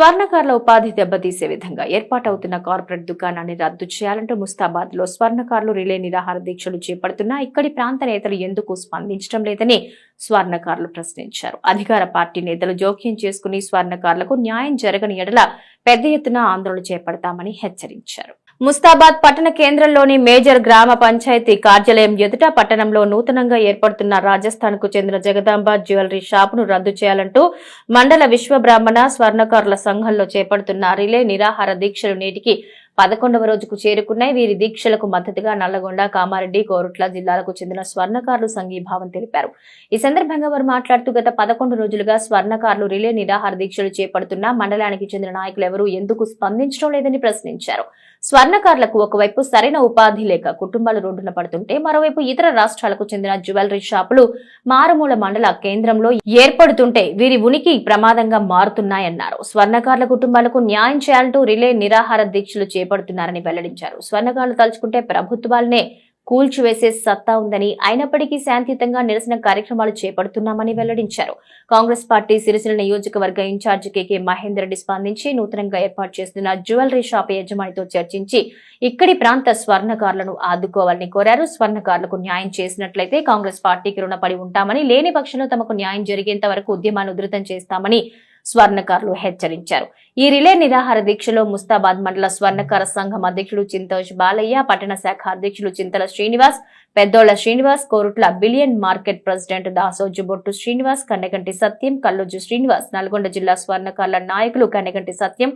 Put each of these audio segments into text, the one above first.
స్వర్ణకారుల ఉపాధి దెబ్బతీసే విధంగా ఏర్పాటవుతున్న కార్పొరేట్ దుకాణాన్ని రద్దు చేయాలంటూ ముస్తాబాద్లో స్వర్ణకారులు రిలే నిరాహార దీక్షలు చేపడుతున్నా ఇక్కడి ప్రాంత నేతలు ఎందుకు స్పందించడం లేదని స్వర్ణకారులు ప్రశ్నించారు. అధికార పార్టీ నేతలు జోక్యం చేసుకుని స్వర్ణకారులకు న్యాయం జరగని ఎడల పెద్ద ఎత్తున ఆందోళన చేపడతామని హెచ్చరించారు. ముస్తాబాద్ పట్టణ కేంద్రంలోని మేజర్ గ్రామ పంచాయతీ కార్యాలయం ఎదుట పట్టణంలో నూతనంగా ఏర్పడుతున్న రాజస్థాన్కు చెందిన జగదాంబ జ్యువెలరీ షాపును రద్దు చేయాలంటూ మండల విశ్వ బ్రాహ్మణ స్వర్ణకారుల సంఘంలో చేపడుతున్న రిలే నిరాహార దీక్షలు నేటికి పదకొండవ రోజుకు చేరుకున్నాయి. వీరి దీక్షలకు మద్దతుగా నల్లగొండ కామారెడ్డి కోరుట్ల జిల్లాలకు చెందిన స్వర్ణకారులు సంఘీభావం తెలిపారు. ఈ సందర్భంగా వారు మాట్లాడుతూ గత పదకొండు రోజులుగా స్వర్ణకారులు రిలే నిరాహార దీక్షలు చేపడుతున్న మండలానికి చెందిన నాయకులు ఎవరూ ఎందుకు స్పందించడం లేదని ప్రశ్నించారు. స్వర్ణకారులకు ఒకవైపు సరైన ఉపాధి లేక కుటుంబాలు రోడ్డున పడుతుంటే మరోవైపు ఇతర రాష్ట్రాలకు చెందిన జ్యువెలరీ షాపులు మారుమూల మండల కేంద్రంలో ఏర్పడుతుంటే వీరి ఉనికి ప్రమాదంగా మారుతున్నాయన్నారు. స్వర్ణకారుల కుటుంబాలకు న్యాయం చేయాలంటూ రిలే నిరాహార దీక్షలు చేపడుతున్నారని వెల్లడించారు. స్వర్ణకారులు తలుచుకుంటే ప్రభుత్వాలనే కూల్చివేసే సత్తా ఉందని అయినప్పటికీ శాంతియుతంగా నిరసన కార్యక్రమాలు చేపడుతున్నామని వెల్లడించారు. కాంగ్రెస్ పార్టీ సిరిసిల్ల నియోజకవర్గ ఇన్ఛార్జ్ కేకే మహేందర్ రెడ్డి స్పందించి నూతనంగా ఏర్పాటు చేస్తున్న జ్యువెలరీ షాప్ యజమానితో చర్చించి ఇక్కడి ప్రాంత స్వర్ణకారులను ఆదుకోవాలని కోరారు. స్వర్ణకారులకు న్యాయం చేసినట్లయితే కాంగ్రెస్ పార్టీకి రుణపడి ఉంటామని లేని పక్షంలో తమకు న్యాయం జరిగేంత వరకు ఉద్యమాన్ని ఉధృతం చేస్తామని స్వర్ణకారులు హెచ్చరించారు. ఈ రిలే నిరాహార దీక్షలో ముస్తాబాద్ మండల స్వర్ణకార సంఘం అధ్యక్షుడు చింతోష్ బాలయ్య పట్టణ శాఖ అధ్యక్షులు Chintala Srinivas Peddolla Srinivas Korutla billion market president Dasoju Bottu Srinivas Kanneganti సత్యం కల్లోజు శ్రీనివాస్ నల్గొండ జిల్లా స్వర్ణకారుల నాయకులు కన్నెగంటి సత్యం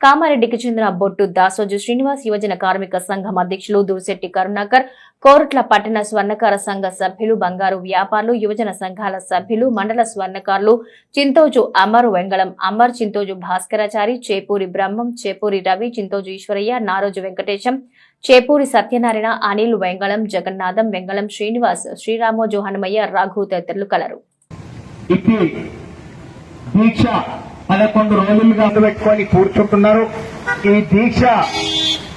కామారెడ్డికి చెందిన బొట్టు దాసోజు శ్రీనివాస్ యువజన కార్మిక సంఘం అధ్యక్షులు దూర్శెట్టి కరుణాకర్ కోరుట్ల పట్టణ స్వర్ణకార సంఘ సభ్యులు బంగారు వ్యాపారులు యువజన సంఘాల సభ్యులు మండల స్వర్ణకారులు చింతోజు అమరు వెంగళ అమర్ చింతోజు భాస్కరాచారి చేపూరి బ్రహ్మం చేపూరి రవి చింతోజు ఈశ్వరయ్య నారోజు వెంకటేశం చేపూరి సత్యనారాయణ అనిల్ వెంగళం జగన్నాథం వెంగళం శ్రీనివాస్ శ్రీరామోజు హనుమయ్య రాఘు తదితరులు కలరు. దీక్ష పదకొండు రోజులుగా పెట్టుకొని కూర్చుంటున్నారు. ఈ దీక్ష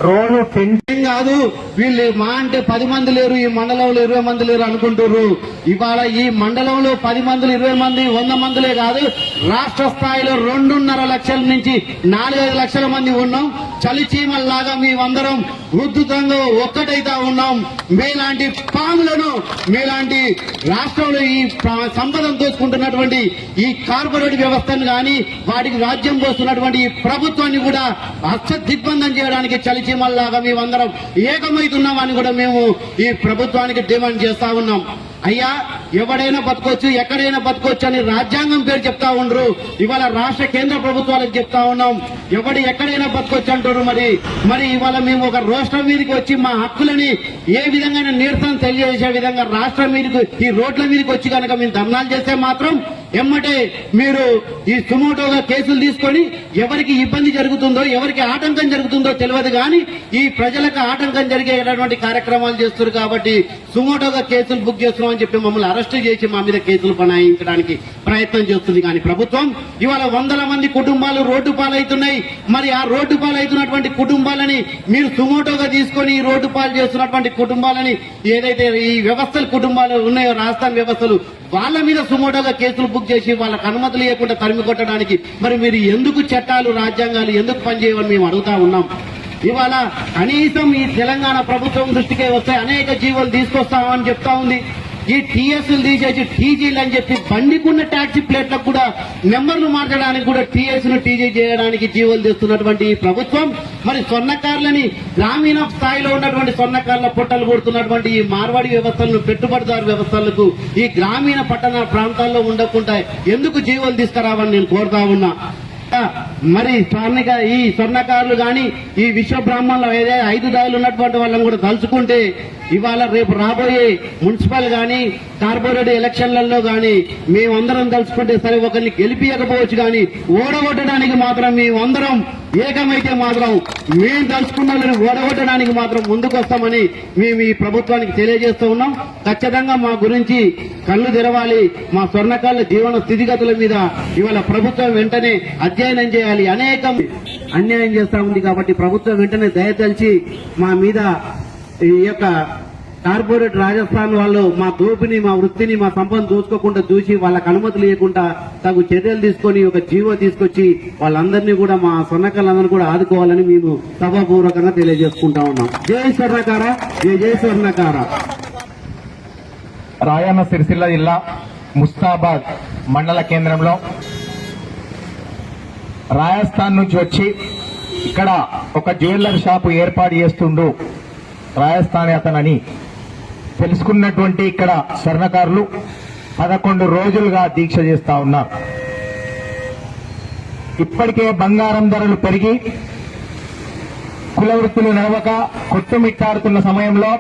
రోజు పెంచి కాదు వీళ్ళు మా అంటే పది మంది లేరు ఈ మండలంలో ఇరవై మంది లేరు అనుకుంటున్నారు ఇవాళ ఈ మండలంలో పది మందులు ఇరవై మంది వంద మందులే కాదు రాష్ట్ర స్థాయిలో రెండున్నర లక్షల నుంచి నాలుగైదు లక్షల మంది ఉన్నాం. చలిచీమల్లాగా మేమందరం ఉద్ధృతంగా ఒక్కటైతా ఉన్నాం. మీలాంటి పాములను మీలాంటి రాష్ట్రంలో ఈ సంపదం దోచుకుంటున్నటువంటి ఈ కార్పొరేట్ వ్యవస్థను కానీ వాటికి రాజ్యం పోస్తున్నటువంటి ఈ ప్రభుత్వాన్ని కూడా అచ్చ దిగ్బంధం చేయడానికి చలిచీమల్లాగా మేమందరం ఏకమవుతున్నామని కూడా మేము ఈ ప్రభుత్వానికి డిమాండ్ చేస్తా ఉన్నాం. అయ్యా ఎవడైనా బతకొచ్చు ఎక్కడైనా బతకొచ్చు అని రాజ్యాంగం పేరు చెప్తా ఉండరు. ఇవాళ రాష్ట్ర కేంద్ర ప్రభుత్వాలకు చెప్తా ఉన్నాం. ఎవడు ఎక్కడైనా బతకొచ్చు అంటారు మరి. మరి ఇవాళ మేము ఒక రాష్ట్రం మీదకి వచ్చి మా హక్కులని ఏ విధంగా నిరసన తెలియజేసే విధంగా రాష్ట్రం మీదకి ఈ రోడ్ల మీదకి వచ్చి కనుక మేము ధర్నాలు చేస్తే మాత్రం ఎమ్మటే మీరు ఈ సుమోటోగా కేసులు తీసుకొని ఎవరికి ఇబ్బంది జరుగుతుందో ఎవరికి ఆటంకం జరుగుతుందో తెలియదు కానీ ఈ ప్రజలకు ఆటంకం జరిగేటటువంటి కార్యక్రమాలు చేస్తున్నారు కాబట్టి సుమోటోగా కేసులు బుక్ చేస్తున్నామని చెప్పి మమ్మల్ని అరెస్ట్ చేసి మా మీద కేసులు బనాయించడానికి ప్రయత్నం చేస్తుంది కానీ ప్రభుత్వం. ఇవాళ వందల మంది కుటుంబాలు రోడ్డు పాలవుతున్నాయి. మరి ఆ రోడ్డు పాలవుతున్నటువంటి కుటుంబాలని మీరు సుమోటోగా తీసుకొని ఈ రోడ్డు పాలు చేస్తున్నటువంటి కుటుంబాలని ఏదైతే ఈ వ్యవస్థలు కుటుంబాలు ఉన్నాయో రాజస్థాన్ వ్యవస్థలు వాళ్ళ మీద సుమోటోగా కేసులు బుక్ చేసి వాళ్ళకి అనుమతి లేకుండా తరిమి కొట్టడానికి. మరి మీరు ఎందుకు చట్టాలు రాజ్యాంగాలు ఎందుకు పనిచేయమని మేము అడుగుతా ఉన్నాం. ఇవాళ కనీసం ఈ తెలంగాణ ప్రభుత్వం దృష్టికే వస్తే అనేక జీవోలు తీసుకొస్తామని చెప్తా ఉంది. ఈ టీఎస్లు తీసేసి టీజీలు అని చెప్పి బండికున్న ట్యాక్సీ ప్లేట్లకు కూడా నెంబర్లు మార్చడానికి కూడా టీఎస్ను టీజీ చేయడానికి జీవోలు తెస్తున్నటువంటి ఈ ప్రభుత్వం. మరి సొన్నకారులని గ్రామీణ స్థాయిలో ఉన్నటువంటి సొన్నకారుల పొట్టలు కొడుతున్నటువంటి ఈ మార్వాడి వ్యవస్థలను పెట్టుబడిదారు వ్యవస్థలకు ఈ గ్రామీణ పట్టణ ప్రాంతాల్లో ఉండకుండా ఎందుకు జీవోలు తీసుకురావని నేను కోరుతా ఉన్నా. మరి స్వర్ణిక ఈ స్వర్ణకారులు కానీ ఈ విశ్వ బ్రాహ్మణులు ఏదైతే ఐదు దారులు ఉన్నటువంటి వాళ్ళని కూడా తలుచుకుంటే ఇవాళ రేపు రాబోయే మున్సిపల్ కానీ కార్పొరేట్ ఎలక్షన్లలో కానీ మేమందరం తలుచుకుంటే సరే ఒకరిని గెలిపియకపోవచ్చు కానీ ఓడగొట్టడానికి మాత్రం మేమందరం ఏకమైతే మాత్రం మేము తలుచుకున్న ఓడగొట్టడానికి మాత్రం ముందుకు వస్తామని మేము ఈ ప్రభుత్వానికి తెలియజేస్తూ ఉన్నాం. ఖచ్చితంగా మా గురించి కళ్ళు తెరవాలి. మా స్వర్ణకాల జీవన స్థితిగతుల మీద ఇవాళ ప్రభుత్వం వెంటనే అధ్యయనం చేయాలి. అనేకం అన్యాయం చేస్తా ఉంది కాబట్టి ప్రభుత్వం వెంటనే దయతలిచి మా మీద ఈ యొక్క కార్పొరేట్ రాజస్థాన్ వాళ్ళు మా దోపిని మా వృత్తిని మా సంపద దోచుకోకుండా చూసి వాళ్ళకి అనుమతి లేకుండా తగు చర్యలు తీసుకొని ఒక జీవో తీసుకొచ్చి వాళ్ళందరినీ కూడా మా స్వర్ణకారులందరినీ కూడా ఆదుకోవాలని మేము సభాపూర్వకంగా తెలియజేసుకుంటా ఉన్నాం. జై స్వర్ణకార జై జై స్వర్ణకార. రాయన్న సిరిసిల్ల జిల్లా ముస్తాబాద్ మండల కేంద్రంలో రాజస్థాన్ నుంచి వచ్చి ఇక్కడ ఒక జ్యువెలర్ షాపు ఏర్పాటు చేస్తుండు రాజస్థానీ అతనని. తెలుసుకున్నటువంటి ఇక్కడ స్వర్ణకారులు పదకొండు రోజులుగా దీక్ష చేస్తా ఉన్నారు. ఇప్పటికే బంగారం ధరలు పెరిగి కులవృత్తులు నడవక కొట్టుమిట్టాడుతున్న సమయంలో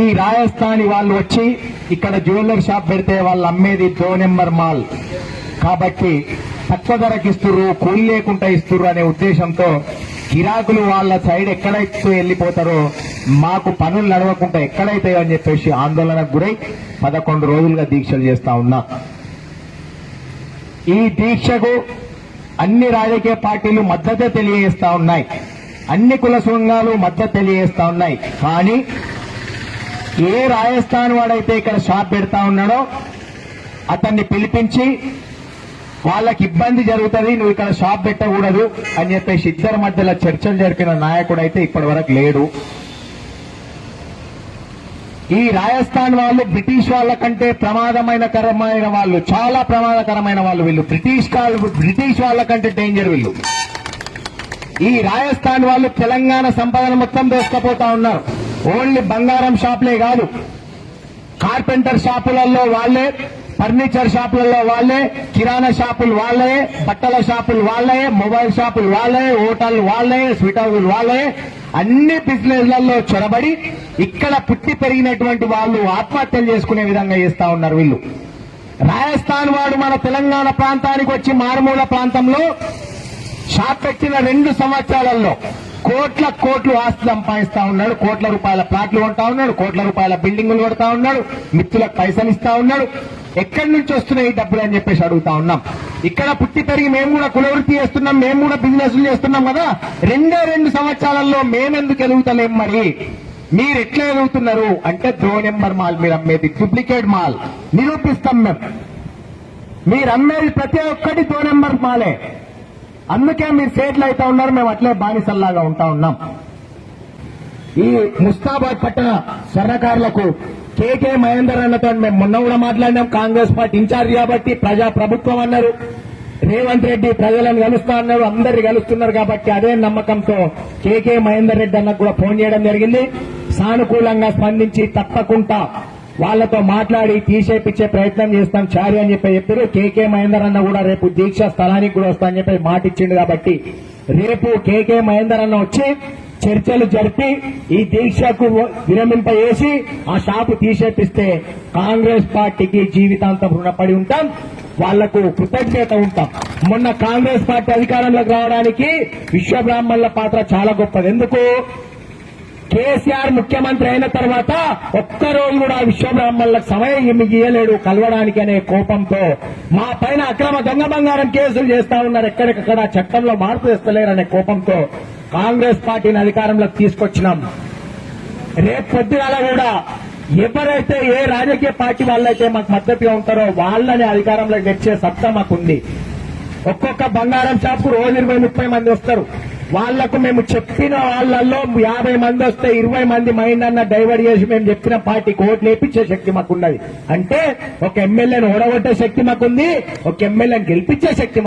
ఈ రాజస్థానీ వాళ్ళు వచ్చి ఇక్కడ జ్యువెలర్ షాప్ పెడితే వాళ్ళు అమ్మేది దో నెంబర్ మాల్. కాబట్టి తక్కువ ధరకి ఇస్తురు కూలి లేకుండా ఇస్తుర్రు అనే ఉద్దేశంతో గిరాకులు వాళ్ళ సైడ్ ఎక్కడైతే వెళ్ళిపోతారో మాకు పనులు నడవకుండా ఎక్కడైతే అని చెప్పేసి ఆందోళనకు గురై పదకొండు రోజులుగా దీక్షలు చేస్తా ఉన్నా. ఈ దీక్షకు అన్ని రాజకీయ పార్టీలు మద్దతు తెలియజేస్తా ఉన్నాయి. అన్ని కుల సంఘాలు మద్దతు తెలియజేస్తా ఉన్నాయి. కానీ ఏ రాజస్థాన్ వాడైతే ఇక్కడ షాప్ పెడతా ఉన్నాడో అతన్ని పిలిపించి వాళ్ళకి ఇబ్బంది జరుగుతుంది నువ్వు ఇక్కడ షాప్ పెట్టకూడదు అని చెప్పేసి ఇద్దరి మధ్యలో చర్చలు జరిపిన నాయకుడు అయితే ఇప్పటి వరకు లేడు. ఈ రాజస్థాన్ వాళ్ళు బ్రిటిష్ వాళ్ళ కంటే ప్రమాదమైన కరమైన వాళ్ళు చాలా ప్రమాదకరమైన వాళ్ళు వీళ్ళు. బ్రిటిష్ కాళ్ళు బ్రిటిష్ వాళ్ళ కంటే డేంజర్ వీళ్ళు. ఈ రాజస్థాన్ వాళ్ళు తెలంగాణ సంపాదన మొత్తం దోసుకపోతా ఉన్నారు. ఓన్లీ బంగారం షాప్లే కాదు కార్పెంటర్ షాపులలో వాళ్ళే ఫర్నిచర్ షాపులలో వాళ్ళే కిరాణా షాపులు వాళ్ళే బట్టల షాపులు వాళ్ళే మొబైల్ షాపులు వాళ్ళే హోటల్ వాళ్ళే స్వీట్ హౌస్ వాళ్ళే అన్ని బిజినెస్లలో చొరబడి ఇక్కడ పుట్టి పెరిగినటువంటి వాళ్ళు ఆత్మహత్యలు చేసుకునే విధంగా చేస్తా ఉన్నారు వీళ్ళు. రాజస్థాన్ వాడు మన తెలంగాణ ప్రాంతానికి వచ్చి మారుమూల ప్రాంతంలో షాప్ పెట్టిన రెండు సంవత్సరాలలో కోట్ల కోట్లు ఆస్తి సంపాదిస్తా ఉన్నాడు. కోట్ల రూపాయల ప్లాట్లు కొంటా ఉన్నాడు. కోట్ల రూపాయల బిల్డింగులు కొడతా ఉన్నాడు. మిత్రులకు పైసలు ఇస్తా ఉన్నాడు. ఎక్కడి నుంచి వస్తున్నాయి డబ్బులు అని చెప్పేసి అడుగుతా ఉన్నాం. ఇక్కడ పుట్టి పెరిగి మేము కూడా కులవృత్తి చేస్తున్నాం మేము కూడా బిజినెస్లు చేస్తున్నాం కదా. రెండే రెండు సంవత్సరాలలో మేమెందుకు ఎదుగుతలేం మరి? మీరు ఎట్లా ఎదుగుతున్నారు? అంటే దో నెంబర్ మాల్ మీరు అమ్మేది డూప్లికేట్ మాల్. నిరూపిస్తాం మేము. మీరు అమ్మేది ప్రతి ఒక్కటి దో నెంబర్ మాలే. అందుకే మీరు సేట్లు అవుతా ఉన్నారు మేము అట్లే బానిసల్లాగా ఉంటా ఉన్నాం. ఈ ముస్తాబాద్ పట్టణ స్వర్ణకారులకు కేకే మహేందర్ అన్నతో మేము మొన్న కూడా మాట్లాడినాం. కాంగ్రెస్ పార్టీ ఇన్ఛార్జ్ కాబట్టి ప్రజా ప్రభుత్వం అన్నారు. రేవంత్ రెడ్డి ప్రజలను కలుస్తా అన్నారు. అందరు కలుస్తున్నారు కాబట్టి అదే నమ్మకంతో కేకే మహేందర్ రెడ్డి అన్నకు కూడా ఫోన్ చేయడం జరిగింది. సానుకూలంగా స్పందించి తప్పకుండా వాళ్ళతో మాట్లాడి తీసేపిచ్చే ప్రయత్నం చేస్తాం. చారి అని చెప్పి చెప్పారు. కేకే మహేందర్ అన్న కూడా రేపు దీక్ష స్థలానికి కూడా వస్తా అని చెప్పి మాట ఇచ్చిండు కాబట్టి రేపు కేకే మహేందర్ అన్న వచ్చి చర్చలు జరిపి ఈ దీక్షకు విరమింపజేసి ఆ షాపు తీసేపిస్తే కాంగ్రెస్ పార్టీకి జీవితాంతం రుణపడి ఉంటాం వాళ్ళకు కృతజ్ఞత ఉంటాం. మొన్న కాంగ్రెస్ పార్టీ అధికారంలోకి రావడానికి విశ్వబ్రాహ్మణుల పాత్ర చాలా గొప్పది. ఎందుకు? కేసీఆర్ ముఖ్యమంత్రి అయిన తర్వాత ఒక్కరోజు కూడా విశ్వబ్రాహ్మణులకు సమయం మీకు ఇయ్యలేడు కలవడానికి అనే కోపంతో. మా పైన అక్రమ దొంగ బంగారం కేసులు చేస్తా ఉన్నారు. ఎక్కడికక్కడ చట్టంలో మార్పు తెస్తలేరనే కోపంతో కాంగ్రెస్ పార్టీని అధికారంలోకి తీసుకొచ్చినాం. రేపు పొద్దుగాల కూడా ఎవరైతే ఏ రాజకీయ పార్టీ వాళ్ళైతే మాకు మద్దతుగా ఉంటారో వాళ్ళని అధికారంలోకి తెచ్చే సత్తా మాకుంది. ఒక్కొక్క బంగారం షాప్ రోజు ఇరవై ముప్పై మంది వస్తారు. వాళ్ళకు మేము చెప్పిన వాళ్ళల్లో యాభై మంది వస్తే ఇరవై మంది మైండ్ అన్న డైవర్ట్ చేసి మేము చెప్పిన పార్టీ ఓట్లు వేపించే శక్తి మాకున్నది. అంటే ఒక ఎమ్మెల్యేను ఓడగొట్టే శక్తి మాకుంది ఒక ఎమ్మెల్యేని గెలిపించే శక్తి